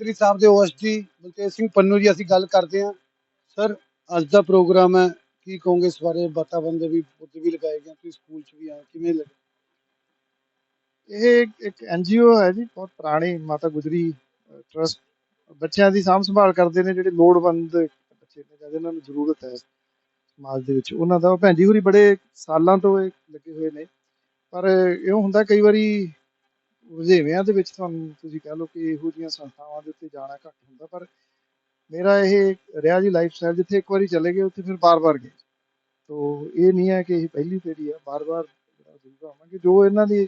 ਮੰਤਰੀ ਸਾਹਿਬ ਦੇ ਓਐਸਡੀ ਬਲਤੇਜ ਸਿੰਘ ਪੰਨੂ ਜੀ, ਅਸੀਂ ਗੱਲ ਕਰਦੇ ਹਾਂ। ਸਰ ਅੱਜ ਦਾ ਪ੍ਰੋਗਰਾਮ ਹੈ। ਕੀ ਕਹੋਗੇ ਇਸ ਬਾਰੇ? ਵਾਤਾਵਰਣ ਦੇ ਵੀ ਪੌਦੇ ਵੀ ਲਗਾਏ ਗਏ ਤੁਸੀਂ ਸਕੂਲ 'ਚ ਵੀ ਆਏ ਕਿਵੇਂ ਲੱਗੇ? ਇਹ ਇੱਕ- ਐਨਜੀਓ ਹੈ ਜੀ, ਬਹੁਤ ਪੁਰਾਣੀ ਮਾਤਾ ਗੁਜਰੀ ਟਰਸਟ ਬੱਚਿਆਂ ਦੀ ਸਾਂਭ ਸੰਭਾਲ ਕਰਦੇ ਨੇ, ਜਿਹੜੇ ਲੋੜਵੰਦ ਬੱਚੇ ਨੇ ਜਾਂ ਨੂੰ ਜ਼ਰੂਰਤ ਹੈ ਸਮਾਜ ਦੇ ਵਿੱਚ। ਉਹਨਾਂ ਦਾ ਭੈਣ ਜੀ ਹੋਰੀ ਬੜੇ ਸਾਲਾਂ ਤੋਂ ਇਹ ਲੱਗੇ ਹੋਏ ਨੇ। ਪਰ ਇਹ ਹੁੰਦਾ ਕਈ ਵਾਰੀ ਰੁਝੇਵਿਆਂ ਦੇ ਵਿੱਚ ਤੁਹਾਨੂੰ ਤੁਸੀਂ ਕਹਿ ਲਓ ਕਿ ਇਹੋ ਜਿਹੀਆਂ ਸੰਸਥਾਵਾਂ ਦੇ ਉੱਤੇ ਜਾਣਾ ਘੱਟ ਹੁੰਦਾ, ਪਰ ਮੇਰਾ ਇਹ ਰਿਹਾ ਜੀ ਲਾਈਫ ਸਟਾਈਲ ਜਿੱਥੇ ਇੱਕ ਵਾਰੀ ਚਲੇ ਗਏ, ਉੱਥੇ ਫਿਰ ਬਾਰ-ਬਾਰ ਗਏ। ਤੋ ਇਹ ਨਹੀਂ ਹੈ ਕਿ ਇਹ ਪਹਿਲੀ ਫੇਰੀ ਹੈ ਬਾਰ-ਬਾਰ ਜ਼ਰੂਰ ਆਵਾਂਗੇ ਜੋ ਇਹਨਾਂ ਦੀ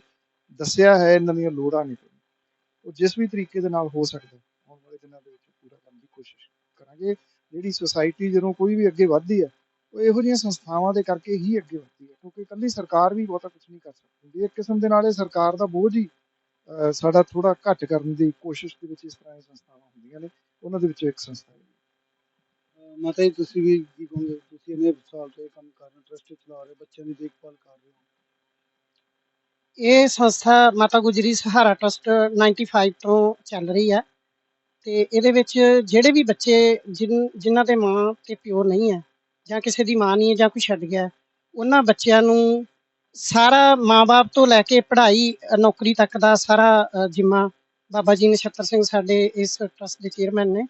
ਦੱਸਿਆ ਹੈ, ਇਹਨਾਂ ਦੀਆਂ ਲੋੜਾਂ ਨੇ। ਉਹ ਜਿਸ ਵੀ ਤਰੀਕੇ ਦੇ ਨਾਲ ਹੋ ਸਕਦਾ, ਆਉਣ ਵਾਲੇ ਦਿਨਾਂ ਦੇ ਵਿੱਚ ਪੂਰਾ ਕਰਨ ਦੀ ਕੋਸ਼ਿਸ਼ ਕਰਾਂਗੇ। ਜਿਹੜੀ ਸੁਸਾਇਟੀ ਜਦੋਂ ਕੋਈ ਵੀ ਅੱਗੇ ਵੱਧਦੀ ਹੈ ਉਹ ਇਹੋ ਜਿਹੀਆਂ ਸੰਸਥਾਵਾਂ ਦੇ ਕਰਕੇ ਹੀ ਅੱਗੇ ਵੱਧਦੀ ਹੈ ਕਿਉਂਕਿ ਇਕੱਲੀ ਸਰਕਾਰ ਵੀ ਬਹੁਤਾ ਕੁਝ ਨਹੀਂ ਕਰ ਸਕਦੀ। ਇੱਕ ਕਿਸਮ ਦੇ ਨਾਲ ਇਹ ਸਰਕਾਰ ਦਾ ਬੋਝ ਹੀ ਸਾਡਾ ਥੋੜਾ ਘੱਟ ਕਰਨ ਦੀ ਕੋਸ਼ਿਸ਼ ਦੇ ਵਿੱਚ ਇਸ ਤਰ੍ਹਾਂ ਦੀਆਂ ਸੰਸਥਾਵਾਂ ਹੁੰਦੀਆਂ ਨੇ ਉਹਨਾਂ ਦੇ ਵਿੱਚੋਂ ਇੱਕ ਸੰਸਥਾ ਹੈ। ਮਾਤਾ ਜੀ ਤੁਸੀਂ ਵੀ ਕੀ ਕਹੋਗੇ? ਤੁਸੀਂ ਇਹਨੇ ਸਾਲ ਤੋਂ ਇਹ ਕੰਮ ਕਰ ਰਹੇ ਟਰਸਟ ਚਲਾ ਰਹੇ ਹੋ ਬੱਚਿਆਂ ਦੀ ਦੇਖਭਾਲ ਕਰ ਰਹੇ ਹੋ। ਇਹ ਸੰਸਥਾ ਮਾਤਾ ਗੁਜਰੀ ਸਹਾਰਾ ਟਰਸਟ 95 ਤੋਂ ਚੱਲ ਰਹੀ ਹੈ ਤੇ ਇਹਦੇ ਵਿੱਚ ਜਿਹੜੇ ਵੀ ਬੱਚੇ ਜਿਨ- ਜਿਨ੍ਹਾਂ ਦੇ ਮਾਂ ਤੇ ਪਿਓ ਨਹੀਂ ਹੈ ਜਾਂ ਕਿਸੇ ਦੀ ਮਾਂ ਨਹੀਂ ਹੈ ਜਾਂ ਕੋਈ ਛੱਡ ਗਿਆ ਹੈ, ਉਹਨਾਂ ਬੱਚਿਆਂ ਨੂੰ ਸਾਰਾ ਮਾਂ-ਬਾਪ ਤੋਂ ਲੈ ਕੇ ਪੜ੍ਹਾਈ ਨੌਕਰੀ ਤੱਕ ਦਾ ਸਾਰਾ ਜਿੰਮਾ ਬਾਬਾ ਜੀ ਨਛੱਤਰ ਸਿੰਘ ਸਾਡੇ ਇਸ ਟਰਸਟ ਦੇ ਚੇਅਰਮੈਨ ਨੇ।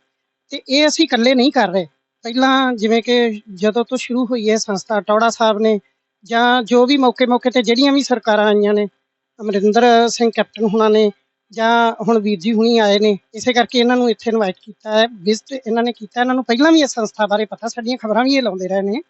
ਤੇ ਇਹ ਅਸੀਂ ਇਕੱਲੇ ਨਹੀਂ ਕਰ ਰਹੇ। ਪਹਿਲਾਂ ਜਿਵੇਂ ਕਿ ਜਦੋਂ ਤੋਂ ਸ਼ੁਰੂ ਹੋਈ ਹੈ ਸੰਸਥਾ, ਟੌੜਾ ਸਾਹਿਬ ਨੇ ਜਾਂ ਜੋ ਵੀ ਮੌਕੇ-ਮੌਕੇ ਤੇ ਜਿਹੜੀਆਂ ਵੀ ਸਰਕਾਰਾਂ ਆਈਆਂ ਨੇ, ਅਮਰਿੰਦਰ ਸਿੰਘ, ਕੈਪਟਨ ਹੁਣਾਂ ਨੇ ਜਾਂ ਹੁਣ ਵੀਰ ਜੀ ਹੁਣੀ ਆਏ ਨੇ, ਇਸੇ ਕਰਕੇ ਇਹਨਾਂ ਨੂੰ ਇੱਥੇ ਇਨਵਾਈਟ ਕੀਤਾ ਹੈ। ਵਿਜ਼ਿਟ ਇਹਨਾਂ ਨੇ ਕੀਤਾ। ਇਹਨਾਂ ਨੂੰ ਪਹਿਲਾਂ ਵੀ ਇਸ ਸੰਸਥਾ ਬਾਰੇ ਪਤਾ, ਸਾਡੀਆਂ ਖਬਰਾਂ ਵੀ ਇਹ ਲਾਉਂਦੇ ਰਹੇ ਨੇ।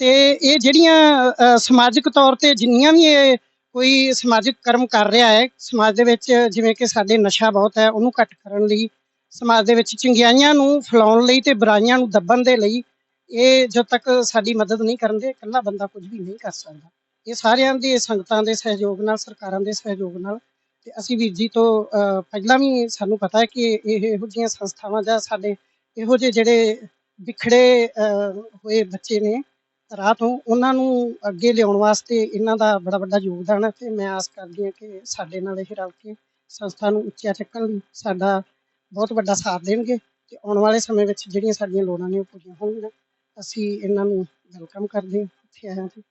ਤੇ ਇਹ ਜਿਹੜੀਆਂ ਸਮਾਜਿਕ ਤੌਰ ਤੇ ਜਿੰਨੀਆਂ ਵੀ ਇਹ ਕੋਈ ਸਮਾਜਿਕ ਕਰਮ ਕਰ ਰਿਹਾ ਹੈ, ਸਮਾਜ ਦੇ ਵਿੱਚ ਜਿਵੇਂ ਕਿ ਸਾਡੇ ਨਸ਼ਾ ਬਹੁਤ ਹੈ, ਉਹਨੂੰ ਘੱਟ ਕਰਨ ਲਈ, ਸਮਾਜ ਦੇ ਵਿੱਚ ਚੰਗਿਆਈਆਂ ਨੂੰ ਫੈਲਾਉਣ ਲਈ ਤੇ ਬੁਰਾਈਆਂ ਨੂੰ ਦੱਬਣ ਦੇ ਲਈ, ਇਹ ਜਦ ਤੱਕ ਸਾਡੀ ਮਦਦ ਨਹੀਂ ਕਰਨਗੇ ਇਕੱਲਾ ਬੰਦਾ ਕੁਝ ਵੀ ਨਹੀਂ ਕਰ ਸਕਦਾ। ਇਹ ਸਾਰਿਆਂ ਦੇ ਸੰਗਤਾਂ ਦੇ ਸਹਿਯੋਗ ਨਾਲ, ਸਰਕਾਰਾਂ ਦੇ ਸਹਿਯੋਗ ਨਾਲ, ਤੇ ਅਸੀਂ ਵੀਰ ਜੀ ਤੋਂ ਪਹਿਲਾਂ ਵੀ ਸਾਨੂੰ ਪਤਾ ਹੈ ਕਿ ਇਹ ਇਹੋ ਜਿਹੀਆਂ ਸੰਸਥਾਵਾਂ ਜਾਂ ਸਾਡੇ ਇਹੋ ਜਿਹੇ ਜਿਹੜੇ ਵਿਖੜੇ ਹੋਏ ਬੱਚੇ ਨੇ ਰਾਹ ਤੋਂ ਉਹਨਾਂ ਨੂੰ ਅੱਗੇ ਲਿਆਉਣ ਵਾਸਤੇ ਇਹਨਾਂ ਦਾ ਬੜਾ ਵੱਡਾ ਯੋਗਦਾਨ ਹੈ ਤੇ ਮੈਂ ਆਸ ਕਰਦੀ ਹਾਂ ਕਿ ਸਾਡੇ ਨਾਲ ਇਹ ਰਲ ਕੇ ਸੰਸਥਾ ਨੂੰ ਉੱਚਾ ਚੱਕਣ ਲਈ ਸਾਡਾ ਬਹੁਤ ਵੱਡਾ ਸਾਥ ਦੇਣਗੇ ਤੇ ਆਉਣ ਵਾਲੇ ਸਮੇਂ ਵਿੱਚ ਜਿਹੜੀਆਂ ਸਾਡੀਆਂ ਲੋੜਾਂ ਨੇ ਉਹ ਪੂਰੀਆਂ ਹੋਣਗੀਆਂ ਅਸੀਂ ਇਹਨਾਂ ਨੂੰ ਵੈਲਕਮ ਕਰਦੇ ਹਾਂ ਇੱਥੇ ਆਇਆਂ ਤੇ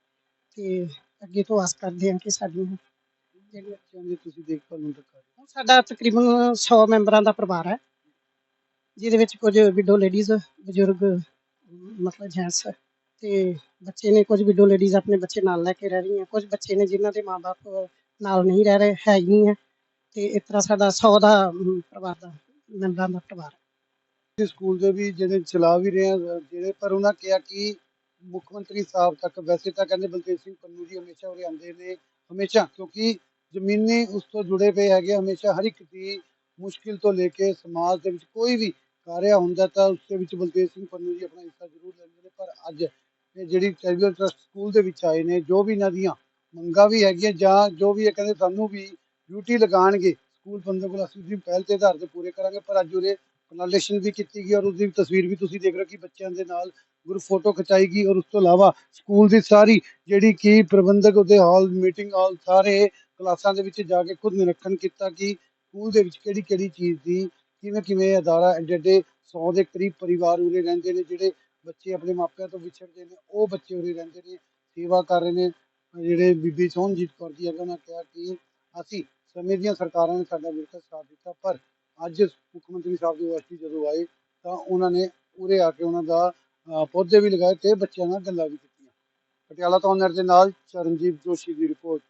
ਤੇ ਅੱਗੇ ਤੋਂ ਆਸ ਕਰਦੇ ਹਾਂ ਕਿ ਸਾਡੀਆਂ ਜਿਹੜੀਆਂ ਬੱਚਿਆਂ ਤੁਸੀਂ ਦੇਖਭਾਲ ਨੂੰ ਕਰ ਸਾਡਾ ਤਕਰੀਬਨ 100 ਮੈਂਬਰਾਂ ਦਾ ਪਰਿਵਾਰ ਹੈ, ਜਿਹਦੇ ਵਿੱਚ ਕੁਝ ਵਿਡੋ ਲੇਡੀਜ਼ ਬਜ਼ੁਰਗ, ਮਤਲਬ ਜੈਂਟਸ ਤੇ ਬੱਚੇ ਨੇ ਕੁਝ ਵਿਡੋ ਲੇਡੀਜ਼ ਆਪਣੇ ਬੱਚੇ ਨਾਲ ਲੈ ਕੇ ਰਹਿ ਰਹੀਆਂ। ਕੁਝ ਬੱਚੇ ਨੇ ਜਿਨ੍ਹਾਂ ਦੇ ਮਾਪੇ ਨਾਲ ਨਹੀਂ ਰਹਿ ਰਹੇ, ਹੈ ਹੀ ਨਹੀਂ ਹੈ। ਤੇ ਇਸ ਤਰ੍ਹਾਂ ਸਾਡਾ 100 ਦਾ ਪਰਿਵਾਰ ਦਾ, ਮੈਂਬਰਾਂ ਦਾ ਪਰਿਵਾਰ। ਹੈ। ਸਕੂਲ ਦੇ ਵੀ ਜਿਹੜੇ ਚਲਾ ਵੀ ਰਹੇ ਆ, ਜਿਹੜੇ ਪਰ ਉਹਨਾਂ ਕਿਹਾ ਕਿ ਮੁੱਖ ਮੰਤਰੀ ਸਾਹਿਬ ਤੱਕ, ਵੈਸੇ ਤਾਂ ਕਹਿੰਦੇ ਬਲਤੇਜ ਸਿੰਘ ਪੰਨੂ ਜੀ ਹਮੇਸ਼ਾ ਉਰੇ ਆਉਂਦੇ ਨੇ, ਹਮੇਸ਼ਾ, ਕਿਉਂਕਿ ਜ਼ਮੀਨੀ ਉਸ ਤੋਂ ਜੁੜੇ ਪਏ ਹੈਗੇ ਹਮੇਸ਼ਾ ਹਰ ਇੱਕ ਦੀ ਮੁਸ਼ਕਿਲ ਤੋਂ ਲੈ ਕੇ ਸਮਾਜ ਦੇ ਵਿੱਚ ਕੋਈ ਵੀ ਕਾਰਿਆ ਹੁੰਦਾ ਤਾਂ ਉਸ ਦੇ ਵਿੱਚ ਬਲਤੇਜ ਸਿੰਘ ਪੰਨੂ ਜੀ ਆਪਣਾ ਹਿੱਸਾ ਜ਼ਰੂਰ ਲੈਂਦੇ ਨੇ। ਪਰ ਅੱਜ ਜਿਹੜੀ ਚੈਰੀਟੇਬਲ ਟਰਸਟ ਸਕੂਲ ਦੇ ਵਿੱਚ ਆਏ ਨੇ, ਜੋ ਵੀ ਇਹਨਾਂ ਦੀਆਂ ਮੰਗਾਂ ਵੀ ਹੈਗੀਆਂ ਜਾਂ ਜੋ ਵੀ ਇਹ ਕਹਿੰਦੇ ਸਾਨੂੰ ਵੀ ਡਿਊਟੀ ਲਗਾਣਗੇ ਸਕੂਲ ਬੰਦੇ ਕੋਲ ਅਸੀਂ ਉਹਦੀ ਪਹਿਲ ਤੇ ਆਧਾਰ ਤੇ ਪੂਰੇ ਕਰਾਂਗੇ, ਪਰ ਅੱਜ ਉਰੇ ਪਲਾਲੇਸ਼ਨ ਵੀ ਕੀਤੀ ਗਈ ਔਰ ਉਸ ਤਸਵੀਰ ਵੀ ਤੁਸੀਂ ਦੇਖ ਰਹੇ ਕਿ ਬੱਚਿਆਂ ਦੇ ਨਾਲ ਗਰੁੱਪ ਫੋਟੋ ਖਿਚਾਈ ਗਈ ਔਰ ਉਸ ਤੋਂ ਇਲਾਵਾ ਸਕੂਲ ਦੀ ਸਾਰੀ ਜਿਹੜੀ ਕਿ ਪ੍ਰਬੰਧਕ ਉਹਦੇ ਹਾਲ ਮੀਟਿੰਗ ਹਾਲ ਸਾਰੇ ਕਲਾਸਾਂ ਦੇ ਵਿੱਚ ਜਾ ਕੇ ਖੁਦ ਨਿਰੀਖਣ ਕੀਤਾ ਕਿ ਸਕੂਲ ਦੇ ਵਿੱਚ ਕਿਹੜੀ ਕਿਹੜੀ ਚੀਜ਼ ਦੀ ਕਿਵੇਂ ਕਿਵੇਂ ਅਦਾਰਾ ਜਿਹੜੇ ਐਡੇ 100 ਦੇ ਕਰੀਬ ਪਰਿਵਾਰ ਉਰੇ ਰਹਿੰਦੇ ਨੇ, ਜਿਹੜੇ ਬੱਚੇ ਆਪਣੇ ਮਾਪਿਆਂ ਤੋਂ ਵਿਛੜਦੇ ਨੇ, ਉਹ ਬੱਚੇ ਉਰੇ ਰਹਿੰਦੇ ਨੇ, ਸੇਵਾ ਕਰ ਰਹੇ ਨੇ। ਜਿਹੜੇ ਬੀਬੀ ਸੋਹਣਜੀਤ ਕੌਰ ਜੀ ਹੈਗਾ ਉਹਨਾਂ ਕਿਹਾ ਕਿ ਅਸੀਂ ਸਮੇਂ ਦੀਆਂ ਸਰਕਾਰਾਂ ਨੇ ਸਾਡਾ ਬਿਲਕੁਲ ਸਾਥ ਦਿੱਤਾ, ਪਰ ਅੱਜ ਮੁੱਖ ਮੰਤਰੀ ਸਾਹਿਬ ਦੀ ਵਸਤੀ ਜਦੋਂ ਆਏ ਤਾਂ ਉਹਨਾਂ ਨੇ ਉਰੇ ਆ ਕੇ ਉਹਨਾਂ ਦਾ ਪੌਦੇ ਵੀ ਲਗਾਏ ਤੇ ਬੱਚਿਆਂ ਨਾਲ ਗੱਲਾਂ ਵੀ ਕੀਤੀਆਂ। ਪਟਿਆਲਾ ਤੋਂ ਨਰ ਦੇ ਨਾਲ ਚਰਨਜੀਤ ਜੋਸ਼ੀ ਦੀ ਰਿਪੋਰਟ।